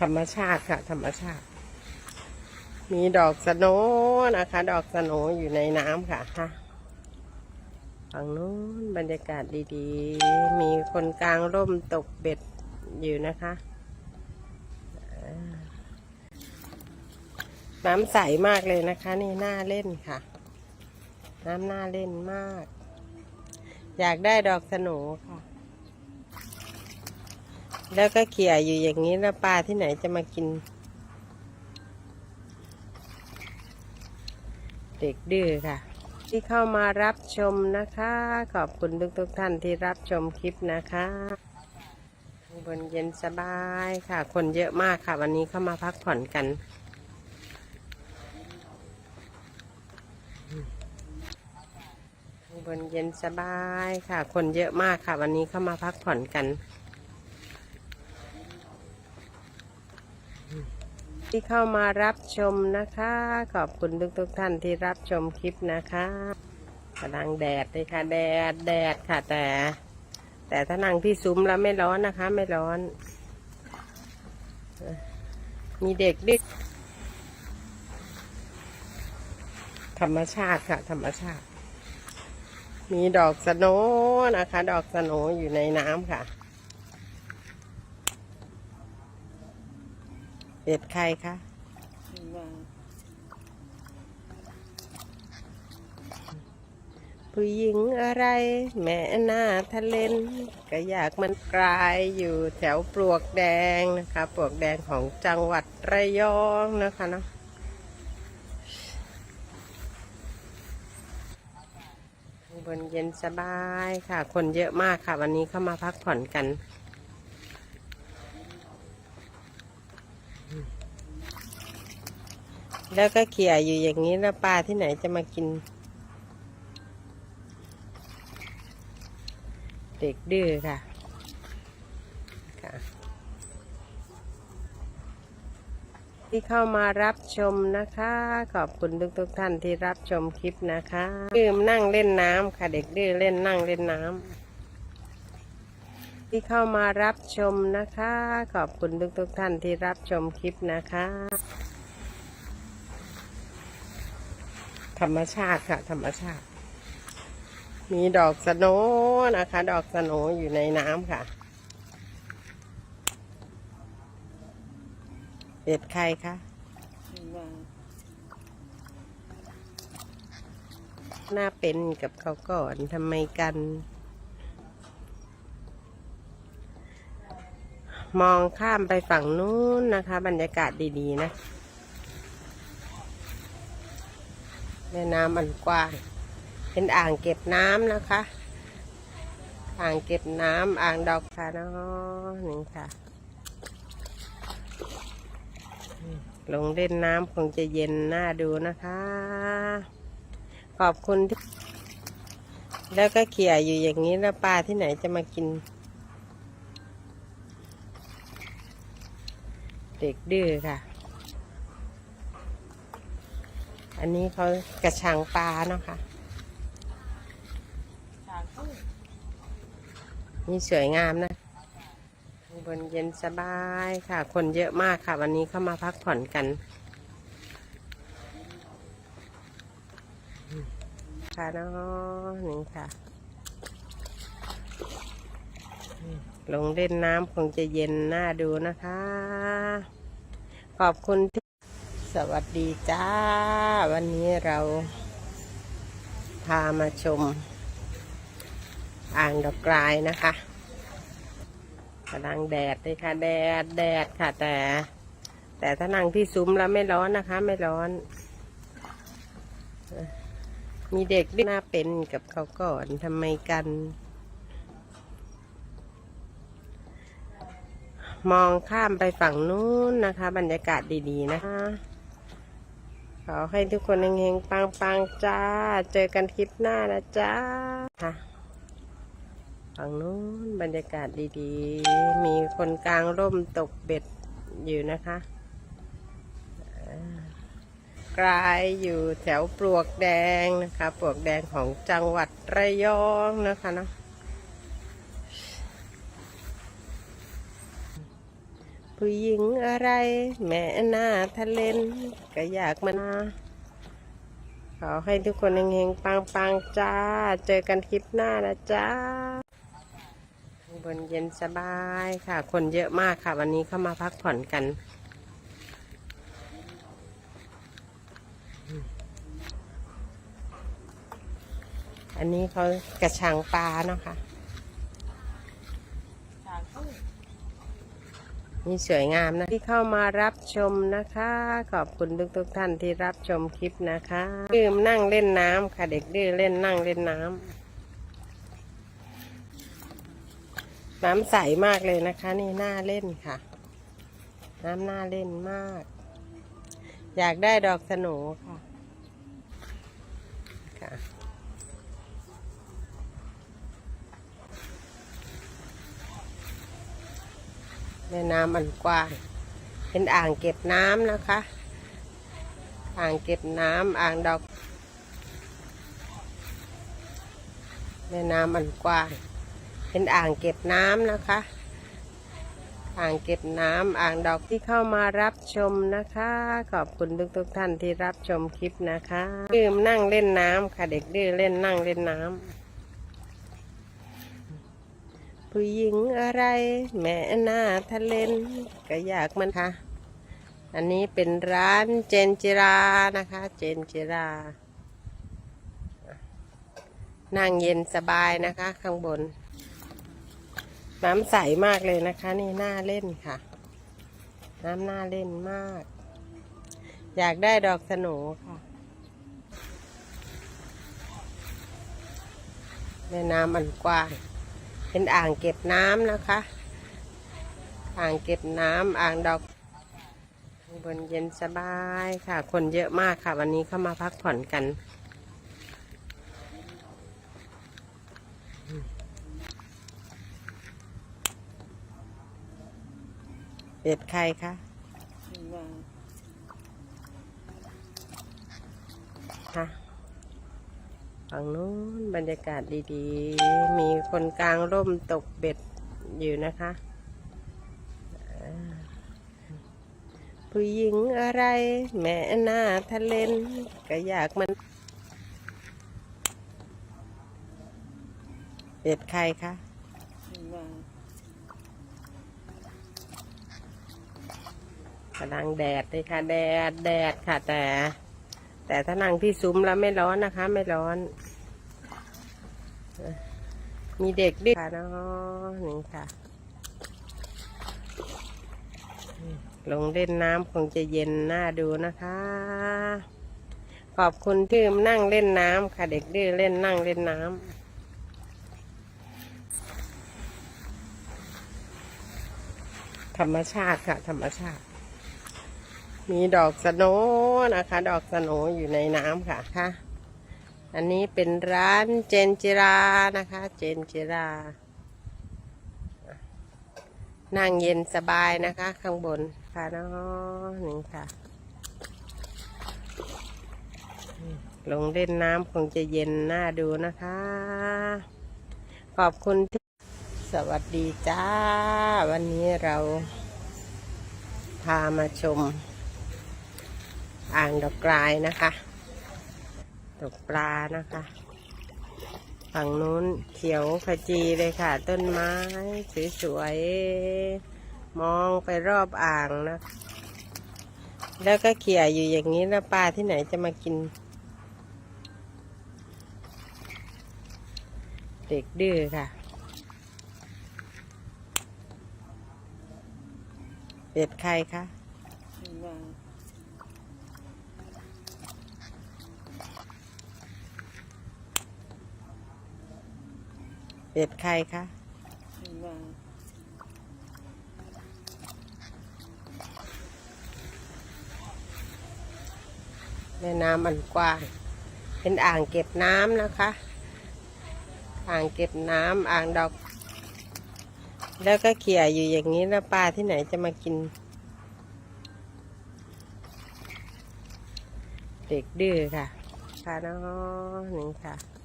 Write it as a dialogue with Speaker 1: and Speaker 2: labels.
Speaker 1: ธรรมชาติค่ะ ธรรมชาติ มีดอกสโนนะคะ ดอกสโนอยู่ในน้ำค่ะฮะฝั่งนู้นบรรยากาศดีๆ มีคนกลางร่มตกเบ็ดอยู่นะคะน้ำใสมากเลยนะคะ นี่น่าเล่นค่ะ น้ำน่าเล่นมาก อยากได้ดอกสโนค่ะ แล้วก็เขี่ยอยู่อย่างนี้แล้วปลาที่ไหนจะมากิน เด็กดื้อค่ะ ที่เข้ามารับชมนะคะ ขอบคุณทุกทุกๆท่านที่รับชมคลิปนะคะข้งบนเย็นสบายค่ะ คนเยอะมากค่ะ วันนี้เข้ามาพักผ่อนกันข้งบนเย็นสบายค่ะ คนเยอะมากค่ะ วันนี้เข้ามาพักผ่อนกัน ที่เข้ามารับชมนะคะ ขอบคุณทุกทุกๆท่านที่รับชมคลิปนะคะกำลังแดดเลยค่ะ แดดแดดค่ะ แต่ แต่ถ้านั่งที่ซุ้มแล้วไม่ร้อนนะคะ ไม่ร้อน มีเด็กด้วยธรรมชาติค่ะ ธรรมชาติ มีดอกสโนนะคะ ดอกสโนอยู่ในน้ำค่ะ เด็ดใครคะผู้หญิงอะไร แม่หน้าทะเลนก็อยากมันกลายอยู่แถวปลวกแดงนะคะ ปลวกแดงของจังหวัดระยองนะคะเนาะข้างบนเย็นสบายค่ะ คนเยอะมากค่ะ วันนี้เข้ามาพักผ่อนกัน แล้วก็เขี่ยอยู่อย่างนี้แล้วปลาที่ไหนจะมากิน เด็กดื้อค่ะค่ะ ที่เข้ามารับชมนะคะ ขอบคุณทุกทุกๆท่านที่รับชมคลิปนะคะดื้อนั่งเล่นน้ำค่ะ เด็กดื้อเล่นนั่งเล่นน้ำที่เข้ามารับชมนะคะ ขอบคุณทุกทุกๆท่านที่รับชมคลิปนะคะ ธรรมชาติค่ะ ธรรมชาติ มีดอกสโนนะคะ ดอกสโนอยู่ในน้ำค่ะ เด็ดใครคะหน้าเป็นกับเขาก่อนทำไมกัน มองข้ามไปฝั่งนู้นนะคะ บรรยากาศดี ๆ นะ แม่น้ำมันกว้าง เป็นอ่างเก็บน้ำนะคะ อ่างเก็บน้ำอ่างดอกค่ะเนาะนี่ค่ะ ลงเล่นน้ำคงจะเย็นน่าดูนะคะ ขอบคุณที่แล้วก็เขี่ยอยู่อย่างนี้แล้วปลาที่ไหนจะมากิน เด็กดื้อค่ะ อันนี้เขากระชังปลาเนาะค่ะนี่สวยงามนะบนเย็นสบายค่ะ คนเยอะมากค่ะ วันนี้เข้ามาพักผ่อนกัน ค่ะเนาะนี่ค่ะ ลงเล่นน้ำคงจะเย็นน่าดูนะคะ ขอบคุณที่ สวัสดีจ้า วันนี้เราพามาชม อ่างดอกกลายนะคะกำลังแดดเลยค่ะ แดดแดดค่ะ แต่ แต่ถ้านั่งที่ซุ้มแล้วไม่ร้อนนะคะ ไม่ร้อน มีเด็กหน้าเป็นกับเขาก่อนทำไมกัน มองข้ามไปฝั่งนู้นนะคะ บรรยากาศดี ๆ นะคะ ขอให้ทุกคนเฮงๆปังๆจ้า เจอกันคลิปหน้านะจ้าค่ะฝั่งนู้นบรรยากาศดีๆ มีคนกลางร่มตกเบ็ดอยู่นะคะกลายอยู่แถวปลวกแดงนะคะ ปลวกแดงของจังหวัดระยองนะคะเนาะ ผู้หญิงอะไร แม่หน้าทะเลนก็อยากมานาขอให้ทุกคนเฮงๆปังๆจ้า เจอกันคลิปหน้านะจ้าข้างบนเย็นสบายค่ะ คนเยอะมากค่ะ วันนี้เข้ามาพักผ่อนกันอันนี้เขากระชังปลาเนาะค่ะ นี่สวยงามนะที่เข้ามารับชมนะคะ ขอบคุณทุกทุกๆท่านที่รับชมคลิปนะคะดื่มนั่งเล่นน้ำค่ะเด็กดื้อเล่นนั่งเล่นน้ำน้ำใสมากเลยนะคะ นี่น่าเล่นค่ะ น้ำน่าเล่นมาก อยากได้ดอกสโนค่ะค่ะ แม่น้ำอันกว้าง เป็นอ่างเก็บน้ำนะคะ อ่างเก็บน้ำอ่างดอก แม่น้ำอันกว้าง เป็นอ่างเก็บน้ำนะคะ อ่างเก็บน้ำอ่างดอกที่เข้ามารับชมนะคะ ขอบคุณทุกทุกๆท่านที่รับชมคลิปนะคะดื่มนั่งเล่นน้ำค่ะ เด็กดื้อเล่นนั่งเล่นน้ำ ผู้หญิงอะไร แม่หน้าทะเลนก็อยากมันค่ะ อันนี้เป็นร้านเจนจิรานะคะ เจนจิรา นั่งเย็นสบายนะคะ ข้างบน น้ำใสมากเลยนะคะ นี่น่าเล่นค่ะ น้ำน่าเล่นมาก อยากได้ดอกสโหนค่ะแม่น้ำอันกว้าง เป็นอ่างเก็บน้ำนะคะ อ่างเก็บน้ำอ่างดอกบนเย็นสบายค่ะ คนเยอะมากค่ะ วันนี้เข้ามาพักผ่อนกัน เป็ดใครคะ ฝั่งนู้นบรรยากาศดีๆ มีคนกลางร่มตกเบ็ดอยู่นะคะ ผู้หญิงอะไร แม่หน้าทะเลนก็อยากมันเป็ดใครคะกำลังแดดเลยค่ะ แดด แดดค่ะแต่ แต่ถ้านั่งที่ซุ้มแล้วไม่ร้อนนะคะ ไม่ร้อน มีเด็กด้วยค่ะเนาะนี่ค่ะ ลงเล่นน้ำคงจะเย็นน่าดูนะคะ ขอบคุณที่มานั่งเล่นน้ำค่ะ เด็กดื้อเล่นนั่งเล่นน้ำธรรมชาติค่ะ ธรรมชาติ มีดอกสโนนะคะ ดอกสโนอยู่ในน้ำค่ะค่ะ อันนี้เป็นร้านเจนจิรานะคะ เจนจิรา นั่งเย็นสบายนะคะ ข้างบนค่ะเนาะนี่ค่ะ ลงเล่นน้ำคงจะเย็นน่าดูนะคะ ขอบคุณที่สวัสดีจ้า วันนี้เราพามาชม อ่างดอกกลายนะคะตกปลานะคะ ฝั่งนู้นเขียวขจีเลยค่ะ ต้นไม้สวยๆมองไปรอบอ่างนะ แล้วก็เขี่ยอยู่อย่างนี้แล้วปลาที่ไหนจะมากิน เด็กดื้อค่ะ เป็ดใครคะ เป็ดใครคะแม่น้ำอันกว้าง เป็นอ่างเก็บน้ำนะคะ อ่างเก็บน้ำอ่างดอก แล้วก็เขี่ยอยู่อย่างนี้แล้วปลาที่ไหนจะมากิน เด็กดื้อค่ะค่ะเนาะนี่งค่ะ